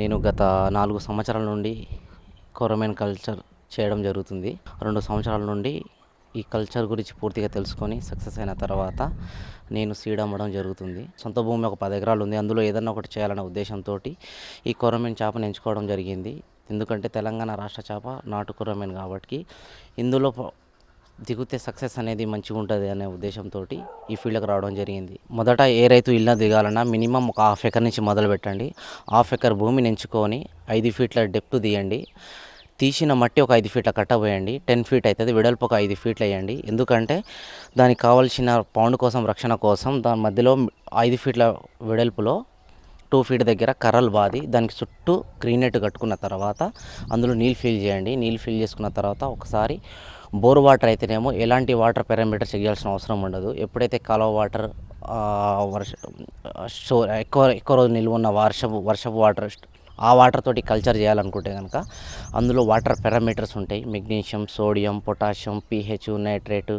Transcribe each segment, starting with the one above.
నేను గత నాలుగు సంవత్సరాల నుండి కొరమేన్ కల్చర్ చేయడం జరుగుతుంది. రెండు సంవత్సరాల నుండి ఈ కల్చర్ గురించి పూర్తిగా తెలుసుకొని సక్సెస్ అయిన తర్వాత నేను సీడ్ అమ్మడం జరుగుతుంది. సొంత భూమి ఒక పది ఎకరాలు ఉంది. అందులో ఏదన్నా ఒకటి చేయాలనే ఉద్దేశంతో ఈ కొరమేన్ చేపను ఎంచుకోవడం జరిగింది. ఎందుకంటే తెలంగాణ రాష్ట్ర చేప నాటు కొరమేన్ కాబట్టి. ఇందులో దిగితే సక్సెస్ అనేది మంచిగా ఉంటుంది అనే ఉద్దేశంతో ఈ ఫీల్డ్కి రావడం జరిగింది. మొదట ఏ రైతు ఇల్లు దిగాలన్నా మినిమం ఒక హాఫ్ ఎకర్ నుంచి మొదలు పెట్టండి. హాఫ్ ఎకర్ భూమిని ఎంచుకొని ఐదు ఫీట్ల డెప్త్ తీయండి. తీసిన మట్టి ఒక ఐదు ఫీట్ల కట్టబోయండి టెన్ ఫీట్ అవుతుంది వెడల్పు ఒక ఐదు ఫీట్లు వేయండి. ఎందుకంటే దానికి కావాల్సిన పౌండ్ కోసం రక్షణ కోసం దాని మధ్యలో ఐదు ఫీట్ల వెడల్పులో టూ ఫీట్ దగ్గర కర్రలు బాది దానికి చుట్టూ గ్రీన్ నెట్ కట్టుకున్న తర్వాత అందులో నీళ్ళు ఫిల్ చేయండి. నీళ్ళు ఫిల్ చేసుకున్న తర్వాత ఒకసారి బోర్ వాటర్ అయితేనేమో ఎలాంటి వాటర్ పారామీటర్ చేయాల్సిన అవసరం ఉండదు. ఎప్పుడైతే కాలువ వాటర్ వర్ష షో ఎక్కువ ఎక్కువ రోజు నిల్వ ఉన్న వర్షపు వర్షపు వాటర్ ఆ వాటర్ తోటి కల్చర్ చేయాలనుకుంటే కనుక అందులో వాటర్ పారామీటర్స్ ఉంటాయి. Magnesium sodium potassium pH nitrate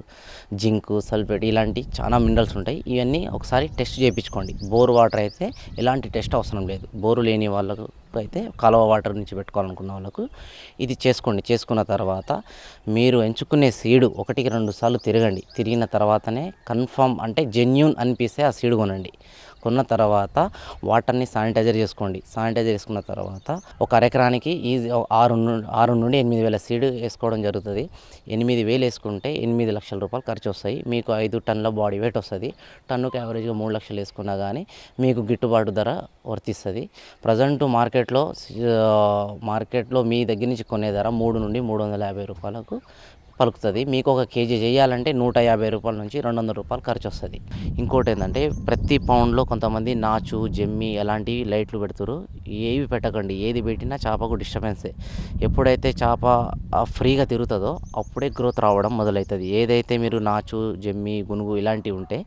zinc sulphate ఇలాంటి చాలా మినరల్స్ ఉంటాయి. ఇవన్నీ ఒకసారి టెస్ట్ చేయించుకోండి. బోర్ వాటర్ అయితే ఎలాంటి టెస్ట్ అవసరం లేదు. బోరు లేని వాళ్ళకు అయితే కాలువ వాటర్ నుంచి పెట్టుకోవాలనుకున్న వాళ్ళకు ఇది చేసుకోండి. చేసుకున్న తర్వాత మీరు ఎంచుకునే సీడు ఒకటికి రెండు సార్లు తిరగండి. తిరిగిన తర్వాతనే కన్ఫామ్ అంటే జెన్యున్ అనిపిస్తే ఆ సీడు కొనండి. కొన్న తర్వాత వాటర్ని శానిటైజర్ చేసుకోండి. శానిటైజర్ చేసుకున్న తర్వాత ఒక అరెకరానికి ఈజీ ఆరు నుండి ఆరు నుండి ఎనిమిది వేల సీడ్ వేసుకోవడం జరుగుతుంది. ఎనిమిది వేలు వేసుకుంటే ఎనిమిది లక్షల రూపాయలు ఖర్చు వస్తాయి. మీకు ఐదు టన్నుల బాడీ వెయిట్ వస్తుంది. టన్నుకి యావరేజ్గా మూడు లక్షలు వేసుకున్నా కానీ మీకు గిట్టుబాటు ధర వర్తిస్తుంది. ప్రజెంట్ మార్కెట్లో మార్కెట్లో మీ దగ్గర నుంచి కొనే ధర మూడు నుండి మూడు వందల యాభై రూపాయలకు పలుకుతుంది. మీకు ఒక కేజీ చేయాలంటే నూట యాభై రూపాయల నుంచి రెండు వందల రూపాయలు ఖర్చు వస్తుంది. ఇంకోటి ఏంటంటే ప్రతి పౌండ్లో కొంతమంది నాచు జమ్మి అలాంటివి లైట్లు పెడతారు ఏవి పెట్టకండి. ఏది పెట్టినా చేపకు డిస్టర్బెన్సే. ఎప్పుడైతే చేప ఆ, ఫ్రీగా తిరుగుతుందో అప్పుడే గ్రోత్ రావడం మొదలవుతుంది ఏదైతే మీరు నాచు జమ్మి గునుగు ఇలాంటివి ఉంటే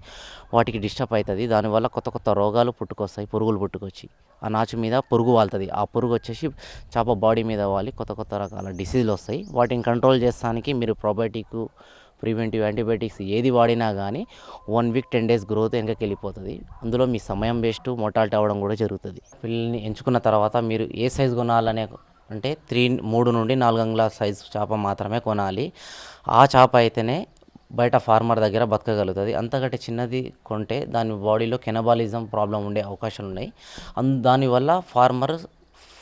వాటికి డిస్టర్బ్ అవుతుంది దానివల్ల కొత్త కొత్త రోగాలు పుట్టుకొస్తాయి పురుగులు పుట్టుకొచ్చి. ఆ నాచు మీద పురుగు వాళ్తుంది. ఆ పురుగు వచ్చేసి చేప బాడీ మీద వాలి కొత్త కొత్త రకాల డిసీజులు వస్తాయి. వాటిని కంట్రోల్ చేస్తానికి మీరు ప్రొబయోటిక్ ప్రివెంటివ్ యాంటీబయాటిక్స్ ఏది వాడినా కానీ one week ten days growth వెనకకి వెళ్ళిపోతుంది. అందులో మీ సమయం వేస్ట్ మొటాలిటీ అవ్వడం కూడా జరుగుతుంది. పిల్లల్ని ఎంచుకున్న తర్వాత మీరు ఏ సైజు కొనాలనే అంటే త్రీ మూడు నుండి నాలుగు అంగుళాల సైజు చేప మాత్రమే కొనాలి. ఆ చేప అయితేనే బయట ఫార్మర్ దగ్గర బతకగలుగుతుంది. అంతకంటే చిన్నది కొంటే దాని బాడీలో కెనబాలిజం ప్రాబ్లం ఉండే అవకాశాలు ఉన్నాయి. అన్ దానివల్ల farmer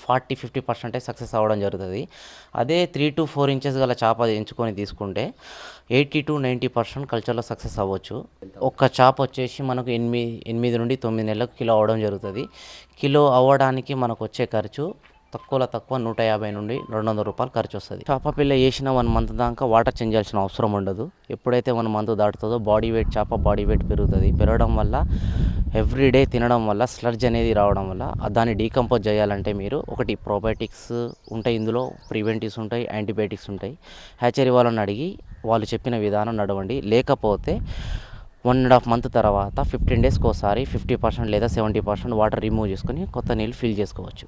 forty fifty percentage success అవ్వడం జరుగుతుంది. అదే త్రీ టు ఫోర్ ఇంచెస్ గల చేప ఎంచుకొని తీసుకుంటే ఎయిటీ టు నైంటీ పర్సెంట్ కల్చర్లో సక్సెస్ అవ్వచ్చు. ఒక్క చేప వచ్చేసి మనకు ఎనిమిది ఎనిమిది నుండి తొమ్మిది నెలలకు కిలో అవ్వడం జరుగుతుంది. కిలో అవ్వడానికి మనకు వచ్చే ఖర్చు తక్కువలో తక్కువ నూట యాభై నుండి రెండు వందల రూపాయలు ఖర్చు వస్తుంది. చేప పిల్ల వేసిన వన్ మంత్ దాకా వాటర్ చేంజ్ చేయాల్సిన అవసరం ఉండదు. ఎప్పుడైతే వన్ మంత్ దాటుతుందో బాడీ వెయిట్ చేప బాడీ వెయిట్ పెరుగుతుంది. పెరగడం వల్ల ఎవ్రీడే తినడం వల్ల స్లర్జ్ అనేది రావడం వల్ల దాన్ని డీకంపోజ్ చేయాలంటే మీరు ఒకటి ప్రోబయోటిక్స్ ఉంటాయి. ఇందులో ప్రివెంటివ్స్ ఉంటాయి యాంటీబయాటిక్స్ ఉంటాయి. హ్యాచరీ వాళ్ళని అడిగి వాళ్ళు చెప్పిన విధానం నడవండి. లేకపోతే వన్ అండ్ హాఫ్ మంత్ తర్వాత ఫిఫ్టీన్ డేస్కి ఒకసారి ఫిఫ్టీ పర్సెంట్ లేదా సెవెంటీ పర్సెంట్ వాటర్ రిమూవ్ చేసుకొని కొత్త నీళ్ళు ఫిల్ చేసుకోవచ్చు.